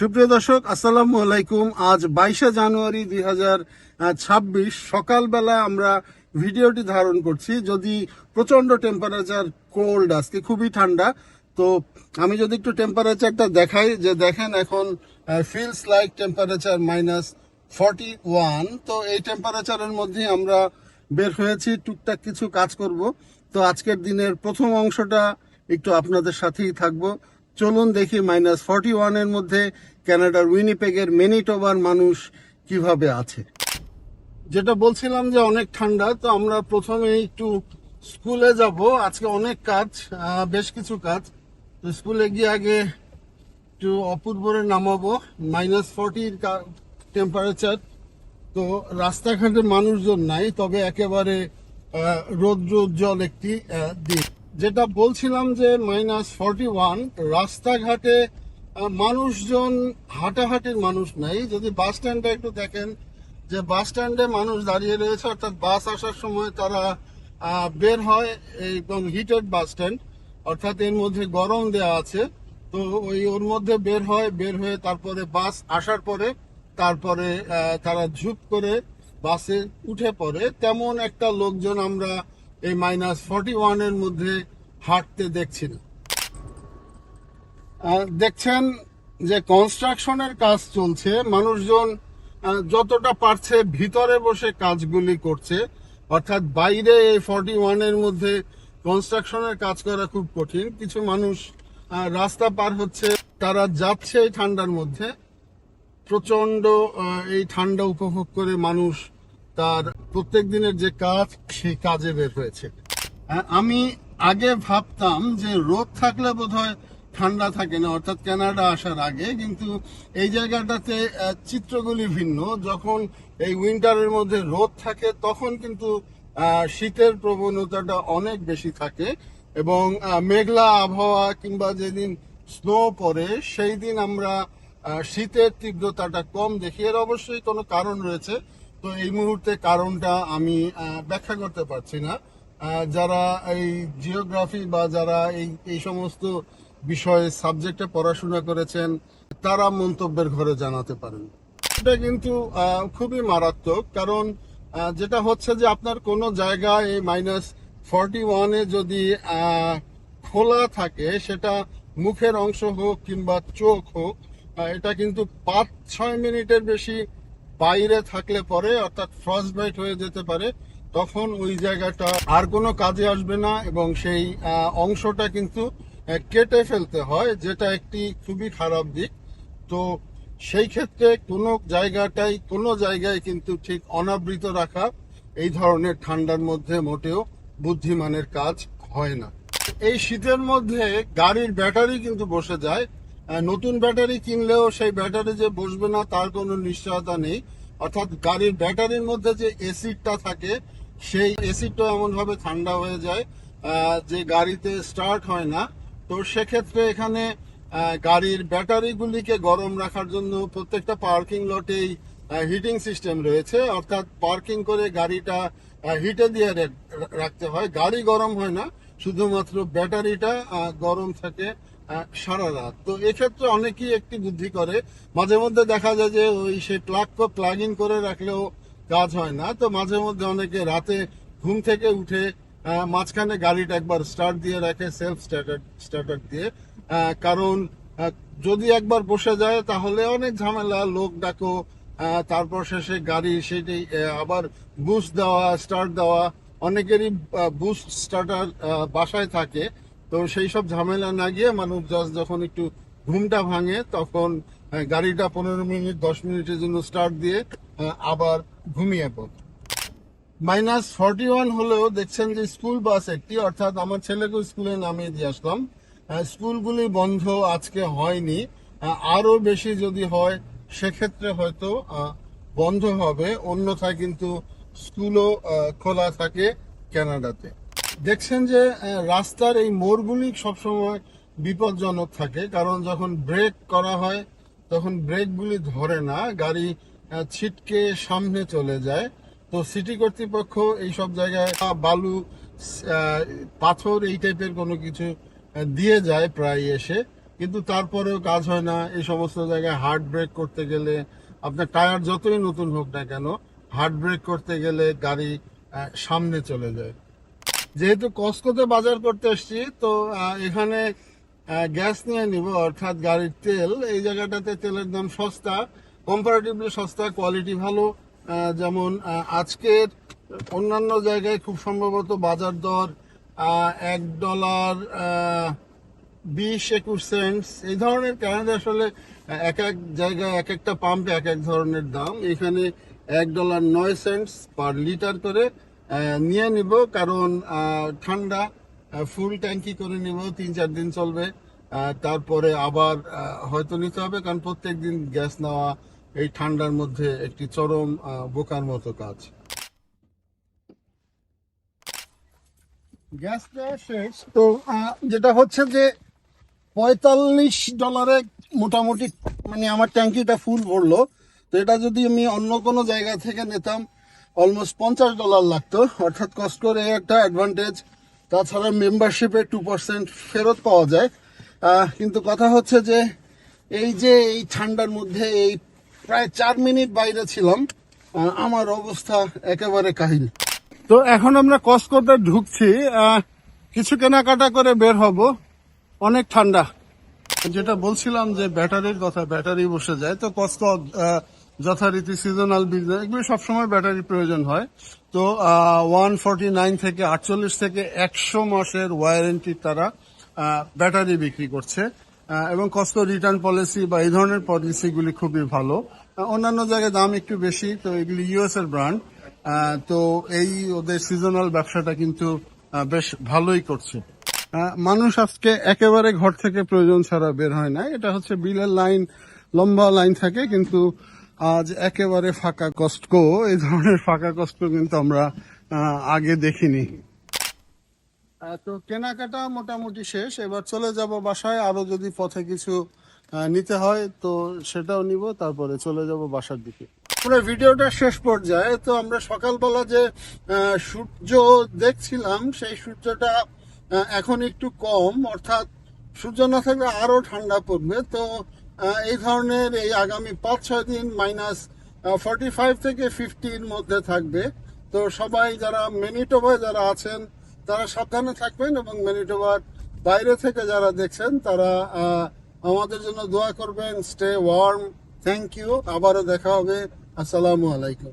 সুপ্রিয় দর্শক, আসসালামু আলাইকুম। আজ বাইশে জানুয়ারি দুই ছাব্বিশ সকালবেলা আমরা ভিডিওটি ধারণ করছি। যদি প্রচণ্ড টেম্পারেচার কোল্ড আজকে খুবই ঠান্ডা, তো আমি যদি একটু টেম্পারেচারটা দেখাই, যে দেখেন এখন feels like temperature minus forty one তো এই টেম্পারেচারের মধ্যে আমরা বের হয়েছি, টুকটাক কিছু কাজ করব। তো আজকের দিনের প্রথম অংশটা একটু আপনাদের সাথেই থাকব। চলুন দেখি মাইনাস ফর্টি ওয়ানের মধ্যে কানাডার উইনিপেগের মেনিটোবার মানুষ কীভাবে আছে। যেটা বলছিলাম যে অনেক ঠান্ডা, তো আমরা প্রথমে একটু স্কুলে যাব। আজকে অনেক কাজ বেশ কিছু কাজ। তো স্কুলে গিয়ে আগে একটু অপূর্বরে নামাবো। মাইনাস ফর্টির টেম্পারেচার তো রাস্তাঘাটে মানুষজন নাই, তবে একেবারে রৌদ্র উজ্জ্বল একটি দিন। যেটা বলছিলাম যে মাইনাস ফর্টি ওয়ান রাস্তাঘাটে মানুষজন হাঁটাহাঁটির মানুষ নাই। যদি বাস স্ট্যান্ডে একটু দেখেন, যে বাস স্ট্যান্ডে মানুষ দাঁড়িয়ে রয়েছে, অর্থাৎ বাস আসার সময় তারা বের হয় একদম হিটেড বাস স্ট্যান্ড অর্থাৎ এর মধ্যে গরম দেওয়া আছে। তো ওই, ওর মধ্যে বের হয়, বের হয়ে তারপরে বাস আসার পরে তারপরে তারা ঝুপ করে বাসে উঠে পড়ে। তেমন একটা লোকজন আমরা এই মাইনাস ফর্টি ওয়ানের মধ্যে হাঁটতে দেখছি না। দেখছেন যে কনস্ট্রাকশনের কাজ চলছে, মানুষজন যতটা পারছে ভিতরে বসে কাজগুলি করছে, অর্থাৎ বাইরে এই ফর্টি ওয়ানের মধ্যে কনস্ট্রাকশনের কাজ করা খুব কঠিন। কিছু মানুষ রাস্তা পার হচ্ছে, তারা যাচ্ছে এই ঠান্ডার মধ্যে। প্রচণ্ড এই ঠান্ডা উপভোগ করে মানুষ তার প্রত্যেক দিনের যে কাজ, সেই কাজে বের হয়েছে। আমি আগে ভাবতাম যে রোদ থাকলে বোধহয় ঠান্ডা থাকে না, অর্থাৎ কানাডা আসার আগে, কিন্তু এই জায়গাটাতে চিত্রগুলি ভিন্ন। যখন এই উইন্টারের মধ্যে রোদ থাকে, তখন কিন্তু শীতের প্রবণতাটা অনেক বেশি থাকে এবং মেঘলা আবহাওয়া কিংবা যেদিন স্নো পড়ে, সেই দিন আমরা শীতের তীব্রতাটা কম দেখি। এর অবশ্যই কোনো কারণ রয়েছে। তো এই মুহূর্তে কারণটা আমি ব্যাখ্যা করতে পারছি না। যারা এই জিওগ্রাফি বা যারা এই এই সমস্ত বিষয়ে সাবজেক্টে পড়াশোনা করেছেন, তারা মন্তব্যের ঘরে জানাতে পারেন। এটা কিন্তু খুবই মারাত্মক, কারণ যেটা হচ্ছে যে আপনার কোনো জায়গায় এই মাইনাস ফর্টি ওয়ানে যদি খোলা থাকে, সেটা মুখের অংশ হোক কিংবা চোখ হোক এটা কিন্তু পাঁচ ছয় মিনিটের বেশি বাইরে থাকলে পরে, অর্থাৎ ফ্রস্ট বাইট হয়ে যেতে পারে, তখন ওই জায়গাটা আর কোনো কাজে আসবে না এবং সেই অংশটা কিন্তু কেটে ফেলতে হয়, যেটা একটি খুবই খারাপ দিক। তো সেই ক্ষেত্রে কোনো জায়গাটাই, কোনো জায়গায় কিন্তু ঠিক অনাবৃত রাখা, এই ধরনের ঠান্ডার মধ্যে মোটেও বুদ্ধিমানের কাজ হয় না। এই শীতের মধ্যে গাড়ির ব্যাটারি কিন্তু বসে যায় নতুন ব্যাটারি কিনলেও সেই ব্যাটারি যে বসবে না, তার কোনো নিশ্চয়তা নেই। অর্থাৎ গাড়ির ব্যাটারির মধ্যে যে এসিডটা থাকে, সেই এসিডটা এমন ভাবে ঠান্ডা হয়ে যায় যে গাড়িতে স্টার্ট হয় না। তো সেক্ষেত্রে এখানে গাড়ির ব্যাটারিগুলিকে গরম রাখার জন্য প্রত্যেকটা পার্কিং লটেই হিটিং সিস্টেম রয়েছে। অর্থাৎ পার্কিং করে গাড়িটা হিটে দিয়ে রাখতে হয়। গাড়ি গরম হয় না শুধুমাত্র ব্যাটারিটা গরম থাকে সারা রাত। তো এক্ষেত্রে অনেকেই একটি বুদ্ধি করে। মাঝে মধ্যে দেখা যায় যে ওই সেই প্লাগ প্লাগ ইন করে রাখলেও কাজ হয় না। তো মাঝে মধ্যে অনেকে রাতে ঘুম থেকে উঠে মাঝখানে গাড়িটা একবার স্টার্ট দিয়ে রাখে সেলফ স্টার্টার স্টার্টার দিয়ে। কারণ যদি একবার বসে যায়, তাহলে অনেক ঝামেলা, লোক ডাকো তারপর শেষে গাড়ি সেটি আবার বুস্ট দেওয়া স্টার্ট দেওয়া অনেকেরই বুস্ট স্টার্টার বাসায় থাকে। তো সেই সব ঝামেলা না গিয়ে মানুষ just যখন একটু ঘুমটা ভাঙে তখন গাড়িটা পনেরো মিনিট দশ মিনিটের জন্য স্টার্ট দিয়ে আবার ঘুমিয়ে পড়ে। মাইনাস ফর্টি ওয়ান হলেও দেখছেন যে স্কুল বাস একটি অর্থাৎ আমার ছেলেকে স্কুলে নামিয়ে দিয়ে আসলাম। স্কুলগুলি বন্ধ আজকে হয়নি। আহ, আরও বেশি যদি হয় সেক্ষেত্রে হয়তো বন্ধ হবে। অন্যথায় কিন্তু স্কুলও খোলা থাকে কানাডাতে দেখছেন যে রাস্তার এই মোড়গুলি সবসময় বিপজ্জনক থাকে, কারণ যখন ব্রেক করা হয়, তখন ব্রেকগুলি ধরে না, গাড়ি ছিটকে সামনে চলে যায়। তো সিটি কর্তৃপক্ষ এই সব জায়গায় বালু পাথর এই টাইপের কোনো কিছু দিয়ে যায় প্রায় এসে। কিন্তু তারপরেও কাজ হয় না, এই সমস্ত জায়গায় হার্ড ব্রেক করতে গেলে, আপনার টায়ার যতই নতুন হোক না কেন হার্ড ব্রেক করতে গেলে গাড়ি সামনে চলে যায়। যেহেতু কস্কোতে বাজার করতে এসছি, তো এখানে গ্যাস নিয়ে নিব, অর্থাৎ গাড়ির তেল। এই জায়গাটাতে তেলের দাম সস্তা কম্পারেটিভলি সস্তা কোয়ালিটি ভালো। যেমন আজকের অন্যান্য জায়গায় খুব সম্ভবত বাজার দর এক ডলার বিশ একুশ সেন্টস। এই ধরনের কানাডা আসলে এক এক জায়গায় এক একটা পাম্পে এক এক ধরনের দাম। এখানে এক ডলার নয় সেন্টস পার লিটার করে নিয়ে নিব। কারণ ঠান্ডা ফুল ট্যাঙ্কি করে নিব। তিন চার দিন চলবে। তারপরে আবার হয়তো নিতে হবে। কারণ প্রত্যেক দিন গ্যাস নেওয়া এই ঠান্ডার মধ্যে একটি চরম বোকার মতো কাজ। গ্যাস দেওয়া শেষ। তো যেটা হচ্ছে যে পঁয়তাল্লিশ ডলারে মোটামুটি মানে আমার ট্যাঙ্কিটা ফুল ভরলো। তো এটা যদি আমি অন্য কোনো জায়গা থেকে নিতাম অলমোস্ট পঞ্চাশ ডলার লাগতো। অর্থাৎ কষ্ট করে একটা অ্যাডভান্টেজ তাছাড়া মেম্বারশিপে টু পার্সেন্ট ফেরত পাওয়া যায়। কিন্তু কথা হচ্ছে যে, এই যে এই ঠান্ডার মধ্যে এই প্রায় চার মিনিট বাইরে ছিলাম আমার অবস্থা একেবারে কাহিল। তো এখন আমরা কসকোতে ঢুকছি। কিছু কেনাকাটা করে বের হব। অনেক ঠান্ডা। যেটা বলছিলাম যে ব্যাটারির কথা, ব্যাটারি বসে যায়। তো কষ্ট যথারীতি সিজনাল বিজনেস এগুলো সবসময় ব্যাটারি প্রয়োজন হয়। তো ওয়ান ফর্টি নাইন থেকে আটচল্লিশ থেকে একশো মাসের ওয়ারেন্টি তারা ব্যাটারি বিক্রি করছে। এবং কষ্ট রিটার্ন পলিসি বা এই ধরনের পলিসিগুলি খুবই ভালো। অন্যান্য জায়গায় দাম একটু বেশি, তো এগুলি ইউএস এর ব্র্যান্ড তো এই ওদের সিজনাল ব্যবসাটা কিন্তু বেশ ভালোই করছে। মানুষ আজকে একেবারে ঘর থেকে প্রয়োজন ছাড়া বের হয় না। এটা হচ্ছে বিলের লাইন লম্বা লাইন থাকে, কিন্তু আজ একেবারে ফাঁকা কষ্টকো এই ধরনের ফাঁকা কষ্ট কিন্তু আমরা আগে দেখিনি। তো কেনাকাটা মোটামুটি শেষ। এবার চলে যাব বাসায়। আরও যদি পথে কিছু নিতে হয়, তো সেটাও নিব। তারপরে চলে যাব বাসার দিকে। পুরো ভিডিওটা শেষ পর্যায়ে। তো আমরা সকালবেলা যে সূর্য দেখছিলাম, সেই সূর্যটা এখন একটু কম। অর্থাৎ সূর্য না থাকলে আরও ঠান্ডা পড়বে। তো এই ধরনের এই আগামী পাঁচ, ছয় দিন মাইনাস ফর্টি ফাইভ থেকে ফিফটির মধ্যে থাকবে। তো সবাই যারা মেনিটোবায় যারা আছেন, তারা সাবধানে থাকবেন এবং ম্যানিটোভার বাইরে থেকে যারা দেখছেন, তারা আমাদের জন্য দোয়া করবেন। স্টে ওয়ার্ম থ্যাংক ইউ আবারও দেখা হবে। আসসালামু আলাইকুম।